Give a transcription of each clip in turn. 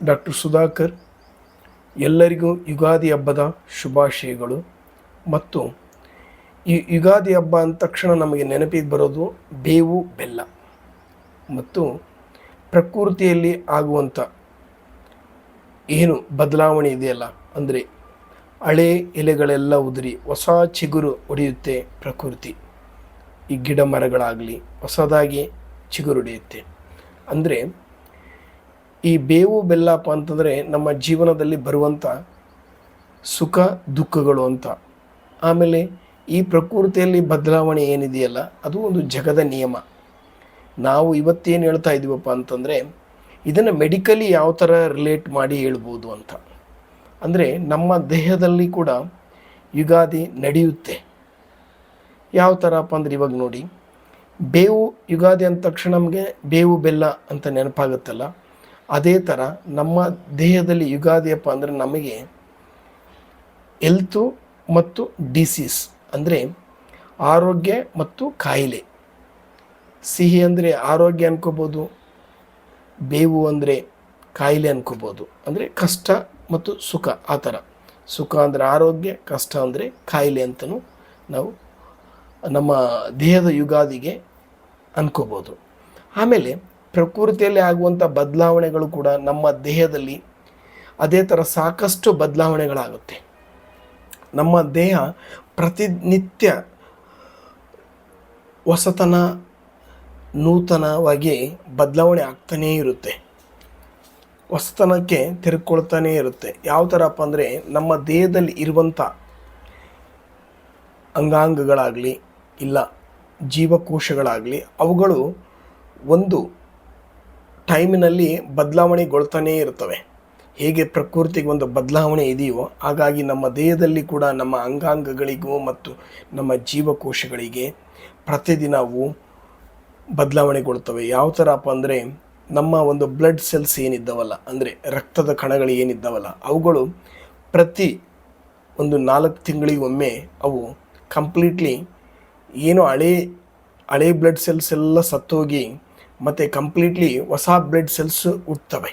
Doctor Sudhakar, ಎಲ್ಲರಿಗೂ ಯುಗಾದಿ ಹಬ್ಬದ ಶುಭಾಶಯಗಳು. ಮತ್ತು ಈ ಯುಗಾದಿ ಹಬ್ಬ ಅಂದ ತಕ್ಷಣ ನಮಗೆ ನೆನಪಿಗೆ ಬರೋದು ಬೇವು ಬೆಲ್ಲ. ಮತ್ತು ಪ್ರಕೃತಿಯಲ್ಲಿ ಆಗುವಂಥ ಏನು ಬದಲಾವಣೆ ಇದೆಯಲ್ಲ, ಅಂದರೆ ಹಳೆ ಎಲೆಗಳೆಲ್ಲ ಉದುರಿ ಹೊಸ ಚಿಗುರು ಒಡೆಯುತ್ತೆ ಪ್ರಕೃತಿ. ಈ ಗಿಡ ಮರಗಳಾಗಲಿ ಹೊಸದಾಗಿ ಚಿಗುರು ಹೊಡೆಯುತ್ತೆ ಅಂದರೆ ಈ ಬೇವು ಬೆಲ್ಲಪ್ಪ ಅಂತಂದರೆ ನಮ್ಮ ಜೀವನದಲ್ಲಿ ಬರುವಂಥ ಸುಖ, ದುಃಖಗಳು ಅಂತ. ಆಮೇಲೆ ಈ ಪ್ರಕೃತಿಯಲ್ಲಿ ಬದಲಾವಣೆ ಏನಿದೆಯಲ್ಲ, ಅದು ಒಂದು ಜಗದ ನಿಯಮ. ನಾವು ಇವತ್ತೇನು ಹೇಳ್ತಾ ಇದ್ದೀವಪ್ಪ ಅಂತಂದರೆ, ಇದನ್ನು ಮೆಡಿಕಲಿ ಯಾವ ಥರ ರಿಲೇಟ್ ಮಾಡಿ ಹೇಳ್ಬೋದು ಅಂತ. ಅಂದರೆ ನಮ್ಮ ದೇಹದಲ್ಲಿ ಕೂಡ ಯುಗಾದಿ ನಡೆಯುತ್ತೆ. ಯಾವ ಥರಪ್ಪ ಅಂದ್ರೆ ಇವಾಗ ನೋಡಿ, ಬೇವು ಯುಗಾದಿ ಅಂದ ತಕ್ಷಣ ನಮಗೆ ಬೇವು ಬೆಲ್ಲ ಅಂತ ನೆನಪಾಗುತ್ತಲ್ಲ? ಅದೇ ಥರ ನಮ್ಮ ದೇಹದಲ್ಲಿ ಯುಗಾದಿಯಪ್ಪ ಅಂದರೆ ನಮಗೆ ಎಲ್ತು ಮತ್ತು ಡಿಸೀಸ್ ಅಂದರೆ ಆರೋಗ್ಯ ಮತ್ತು ಕಾಯಿಲೆ. ಸಿಹಿ ಅಂದರೆ ಆರೋಗ್ಯ ಅನ್ಕೋಬೋದು, ಬೇವು ಅಂದರೆ ಕಾಯಿಲೆ ಅನ್ಕೋಬೋದು. ಅಂದರೆ ಕಷ್ಟ ಮತ್ತು ಸುಖ, ಆ ಥರ ಸುಖ ಅಂದರೆ ಆರೋಗ್ಯ, ಕಷ್ಟ ಅಂದರೆ ಕಾಯಿಲೆ ಅಂತಲೂ ನಾವು ನಮ್ಮ ದೇಹದ ಯುಗಾದಿಗೆ ಅನ್ಕೋಬೋದು. ಆಮೇಲೆ ಪ್ರಕೃತಿಯಲ್ಲಿ ಆಗುವಂಥ ಬದಲಾವಣೆಗಳು ಕೂಡ ನಮ್ಮ ದೇಹದಲ್ಲಿ ಅದೇ ಥರ ಸಾಕಷ್ಟು ಬದಲಾವಣೆಗಳಾಗುತ್ತೆ. ನಮ್ಮ ದೇಹ ಪ್ರತಿನಿತ್ಯ ಹೊಸತನ, ನೂತನವಾಗಿ ಬದಲಾವಣೆ ಆಗ್ತಾನೇ ಇರುತ್ತೆ. ಹೊಸತನಕ್ಕೆ ತೆರೆಕೊಳ್ತಾನೇ ಇರುತ್ತೆ. ಯಾವ ಥರಪ್ಪ ಅಂದರೆ ನಮ್ಮ ದೇಹದಲ್ಲಿ ಇರುವಂಥ ಅಂಗಾಂಗಗಳಾಗಲಿ, ಇಲ್ಲ ಜೀವಕೋಶಗಳಾಗಲಿ, ಅವುಗಳು ಒಂದು ಟೈಮಿನಲ್ಲಿ ಬದಲಾವಣೆಗೊಳ್ತಾನೇ ಇರ್ತವೆ ಹೇಗೆ ಪ್ರಕೃತಿಗೆ ಒಂದು ಬದಲಾವಣೆ ಇದೆಯೋ, ಹಾಗಾಗಿ ನಮ್ಮ ದೇಹದಲ್ಲಿ ಕೂಡ ನಮ್ಮ ಅಂಗಾಂಗಗಳಿಗೂ ಮತ್ತು ನಮ್ಮ ಜೀವಕೋಶಗಳಿಗೆ ಪ್ರತಿದಿನವೂ ಬದಲಾವಣೆಗೊಳ್ತವೆ. ಯಾವ ಥರಪ್ಪ ಅಂದರೆ, ನಮ್ಮ ಒಂದು ಬ್ಲಡ್ ಸೆಲ್ಸ್ ಏನಿದ್ದವಲ್ಲ, ಅಂದರೆ ರಕ್ತದ ಕಣಗಳು ಏನಿದ್ದವಲ್ಲ, ಅವುಗಳು ಪ್ರತಿ ಒಂದು ನಾಲ್ಕು ತಿಂಗಳಿಗೊಮ್ಮೆ ಅವು ಕಂಪ್ಲೀಟ್ಲಿ ಏನು ಹಳೆ ಹಳೆ ಬ್ಲಡ್ ಸೆಲ್ಸ್ ಎಲ್ಲ ಸತ್ತೋಗಿ ಮತ್ತು ಕಂಪ್ಲೀಟ್ಲಿ ಹೊಸ ಬ್ಲಡ್ ಸೆಲ್ಸ್ ಹುಟ್ಟುತ್ತವೆ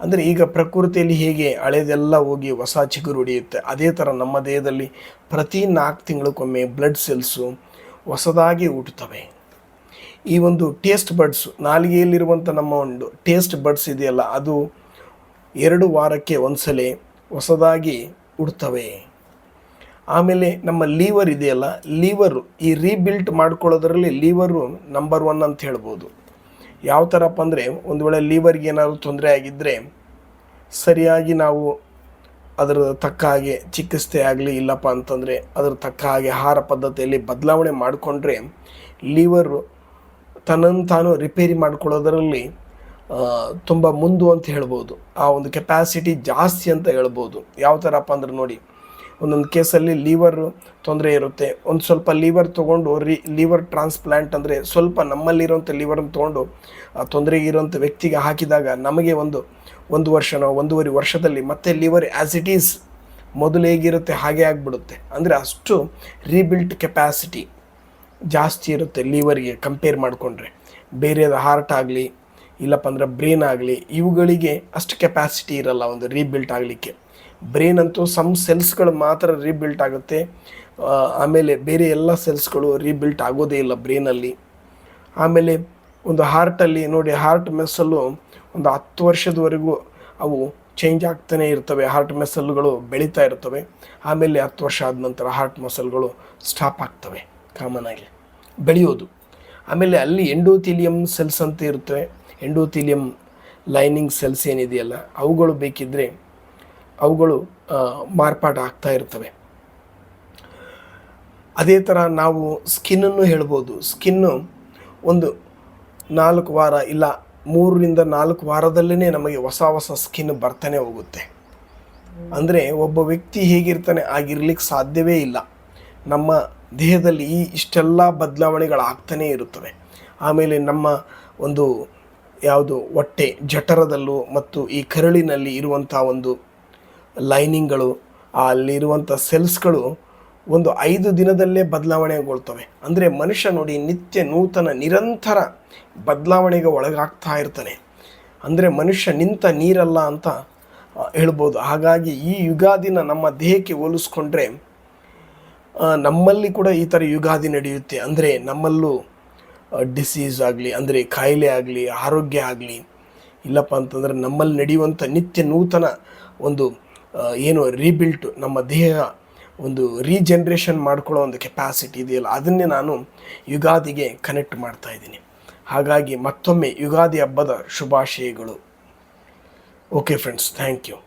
ಅಂದರೆ ಈಗ ಪ್ರಕೃತಿಯಲ್ಲಿ ಹೇಗೆ ಹಳೆದೆಲ್ಲ ಹೋಗಿ ಹೊಸ ಚಿಗುರು ಹೊಡೆಯುತ್ತೆ, ಅದೇ ಥರ ನಮ್ಮ ದೇಹದಲ್ಲಿ ಪ್ರತಿ ನಾಲ್ಕು ತಿಂಗಳಿಗೊಮ್ಮೆ ಬ್ಲಡ್ ಸೆಲ್ಸು ಹೊಸದಾಗಿ ಹುಟ್ಟುತ್ತವೆ ಈ ಒಂದು ಟೇಸ್ಟ್ ಬಡ್ಸು ನಾಲಿಗೆಯಲ್ಲಿರುವಂಥ ನಮ್ಮ ಒಂದು ಟೇಸ್ಟ್ ಬಡ್ಸ್ ಇದೆಯಲ್ಲ, ಅದು ಎರಡು ವಾರಕ್ಕೆ ಒಂದ್ಸಲ ಹೊಸದಾಗಿ ಉಡ್ತವೆ ಆಮೇಲೆ ನಮ್ಮ ಲೀವರ್ ಇದೆಯಲ್ಲ ಲೀವರು ಈ ರೀಬಿಲ್ಟ್ ಮಾಡ್ಕೊಳ್ಳೋದ್ರಲ್ಲಿ ಲೀವರು ನಂಬರ್ ಒನ್ ಅಂತ ಹೇಳ್ಬೋದು. ಯಾವ ಥರಪ್ಪ ಅಂದರೆ, ಒಂದು ವೇಳೆ ಲೀವರ್ಗೆ ಏನಾದರೂ ತೊಂದರೆ ಆಗಿದ್ದರೆ ಸರಿಯಾಗಿ ನಾವು ಅದರ ತಕ್ಕ ಹಾಗೆ ಚಿಕಿತ್ಸೆ ಆಗಲಿ ಇಲ್ಲಪ್ಪ ಅಂತಂದರೆ, ಅದರ ತಕ್ಕ ಹಾಗೆ ಆಹಾರ ಪದ್ಧತಿಯಲ್ಲಿ ಬದಲಾವಣೆ ಮಾಡಿಕೊಂಡ್ರೆ ಲೀವರು ತನ್ನನ್ನು ತಾನು ರಿಪೇರಿ ಮಾಡ್ಕೊಳ್ಳೋದರಲ್ಲಿ ತುಂಬ ಮುಂದು ಅಂತ ಹೇಳ್ಬೋದು. ಆ ಒಂದು ಕೆಪಾಸಿಟಿ ಜಾಸ್ತಿ ಅಂತ ಹೇಳ್ಬೋದು. ಯಾವ ಥರಪ್ಪ ಅಂದ್ರೆ ನೋಡಿ ಒಂದೊಂದು ಕೇಸಲ್ಲಿ ಲೀವರ್ ತೊಂದರೆ ಇರುತ್ತೆ. ಒಂದು ಸ್ವಲ್ಪ ಲೀವರ್ ತೊಗೊಂಡು ರಿ, ಲೀವರ್ ಟ್ರಾನ್ಸ್ಪ್ಲಾಂಟ್ ಅಂದರೆ ಸ್ವಲ್ಪ ನಮ್ಮಲ್ಲಿರುವಂಥ ಲೀವರನ್ನು ತೊಗೊಂಡು, ಆ ತೊಂದರೆಗೆ ಇರೋಂಥ ವ್ಯಕ್ತಿಗೆ ಹಾಕಿದಾಗ ನಮಗೆ ಒಂದು ಒಂದು ವರ್ಷನೋ, ಒಂದೂವರೆ ವರ್ಷದಲ್ಲಿ ಮತ್ತೆ ಲಿವರ್ ಆ್ಯಸ್ ಇಟ್ ಈಸ್ ಮೊದಲು ಹೇಗಿರುತ್ತೆ ಹಾಗೆ ಆಗಿಬಿಡುತ್ತೆ. ಅಂದರೆ ಅಷ್ಟು ರೀಬಿಲ್ಟ್ ಕೆಪ್ಯಾಸಿಟಿ ಜಾಸ್ತಿ ಇರುತ್ತೆ ಲಿವರ್ಗೆ ಕಂಪೇರ್ ಮಾಡಿಕೊಂಡ್ರೆ. ಬೇರೆದು ಹಾರ್ಟ್ ಆಗಲಿ, ಇಲ್ಲಪ್ಪ ಅಂದ್ರೆ ಬ್ರೈನ್ ಆಗಲಿ, ಇವುಗಳಿಗೆ ಅಷ್ಟು ಕೆಪ್ಯಾಸಿಟಿ ಇರಲ್ಲ ಒಂದು ರೀಬಿಲ್ಟ್ ಆಗಲಿಕ್ಕೆ. ಬ್ರೈನ್ ಅಂತೂ ಸಮ್ ಸೆಲ್ಸ್ಗಳು ಮಾತ್ರ ರೀಬಿಲ್ಟ್ ಆಗುತ್ತೆ. ಆಮೇಲೆ ಬೇರೆ ಎಲ್ಲ ಸೆಲ್ಸ್ಗಳು ರೀಬಿಲ್ಟ್ ಆಗೋದೇ ಇಲ್ಲ ಬ್ರೈನಲ್ಲಿ ಆಮೇಲೆ ಒಂದು ಹಾರ್ಟಲ್ಲಿ ನೋಡಿ ಹಾರ್ಟ್ ಮೆಸ್ಸಲ್ಲು ಒಂದು ಹತ್ತು ವರ್ಷದವರೆಗೂ ಅವು ಚೇಂಜ್ ಆಗ್ತಾನೆ ಇರ್ತವೆ. ಹಾರ್ಟ್ ಮೆಸಲ್ಗಳು ಬೆಳೀತಾ ಇರ್ತವೆ. ಆಮೇಲೆ ಹತ್ತು ವರ್ಷ ಆದ ನಂತರ ಹಾರ್ಟ್ ಮಸಲ್ಗಳು ಸ್ಟಾಪ್ ಆಗ್ತವೆ ಕಾಮನ್ ಆಗಿ. ಬೆಳೆಯೋದು. ಆಮೇಲೆ ಅಲ್ಲಿ ಎಂಡೋಥಿಲಿಯಂ ಸೆಲ್ಸ್ ಅಂತ ಇರ್ತವೆ ಎಂಡೋಥಿಲಿಯಂ ಲೈನಿಂಗ್ ಸೆಲ್ಸ್ ಏನಿದೆಯಲ್ಲ, ಅವುಗಳು ಬೇಕಿದ್ದರೆ ಅವುಗಳು ಮಾರ್ಪಾಟ ಆಗ್ತಾ ಇರ್ತವೆ. ಅದೇ ಥರ ನಾವು ಸ್ಕಿನ್ನನ್ನು ಹೇಳ್ಬೋದು. ಸ್ಕಿನ್ನು ಒಂದು ನಾಲ್ಕು ವಾರ ಇಲ್ಲ, ಮೂರರಿಂದ ನಾಲ್ಕು ವಾರದಲ್ಲೇ ನಮಗೆ ಹೊಸ ಹೊಸ ಸ್ಕಿನ್ ಬರ್ತಾನೆ ಹೋಗುತ್ತೆ. ಅಂದರೆ ಒಬ್ಬ ವ್ಯಕ್ತಿ ಹೇಗಿರ್ತಾನೆ ಆಗಿರ್ಲಿಕ್ಕೆ ಸಾಧ್ಯವೇ ಇಲ್ಲ. ನಮ್ಮ ದೇಹದಲ್ಲಿ ಈ ಇಷ್ಟೆಲ್ಲ ಬದಲಾವಣೆಗಳಾಗ್ತಾನೇ ಇರುತ್ತವೆ. ಆಮೇಲೆ ನಮ್ಮ ಒಂದು ಯಾವುದು ಹೊಟ್ಟೆ ಜಠರದಲ್ಲೂ ಮತ್ತು ಈ ಕರಳಿನಲ್ಲಿ ಇರುವಂಥ ಒಂದು ಲೈನಿಂಗ್ಗಳು ಅಲ್ಲಿರುವಂಥ ಸೆಲ್ಸ್ಗಳು ಒಂದು ಐದು ದಿನದಲ್ಲೇ ಬದಲಾವಣೆಗೊಳ್ತವೆ. ಅಂದರೆ ಮನುಷ್ಯ ನೋಡಿ ನಿತ್ಯ ನೂತನ, ನಿರಂತರ ಬದಲಾವಣೆಗೆ ಒಳಗಾಗ್ತಾ ಇರ್ತಾನೆ. ಅಂದರೆ ಮನುಷ್ಯ ನಿಂತ ನೀರಲ್ಲ ಅಂತ ಹೇಳ್ಬೋದು. ಹಾಗಾಗಿ ಈ ಯುಗಾದಿನ ನಮ್ಮ ದೇಹಕ್ಕೆ ಹೋಲಿಸ್ಕೊಂಡ್ರೆ ನಮ್ಮಲ್ಲಿ ಕೂಡ ಈ ಥರ ಯುಗಾದಿ ನಡೆಯುತ್ತೆ. ಅಂದರೆ ನಮ್ಮಲ್ಲೂ ಡಿಸೀಸ್ ಆಗಲಿ, ಅಂದರೆ ಕಾಯಿಲೆ ಆಗಲಿ, ಆರೋಗ್ಯ ಆಗಲಿ, ಇಲ್ಲಪ್ಪ ಅಂತಂದರೆ ನಮ್ಮಲ್ಲಿ ನಡೆಯುವಂಥ ನಿತ್ಯ ನೂತನ ಒಂದು ಏನು ರೀಬಿಲ್ಟ್ ನಮ್ಮ ದೇಹ ಒಂದು ರೀಜನ್ರೇಷನ್ ಮಾಡ್ಕೊಳ್ಳೋ ಒಂದು ಕೆಪಾಸಿಟಿ ಇದೆಯಲ್ಲ, ಅದನ್ನೇ ನಾನು ಯುಗಾದಿಗೆ ಕನೆಕ್ಟ್ ಮಾಡ್ತಾ ಇದ್ದೀನಿ. ಹಾಗಾಗಿ ಮತ್ತೊಮ್ಮೆ ಯುಗಾದಿ ಹಬ್ಬದ ಶುಭಾಶಯಗಳು. Okay friends thank you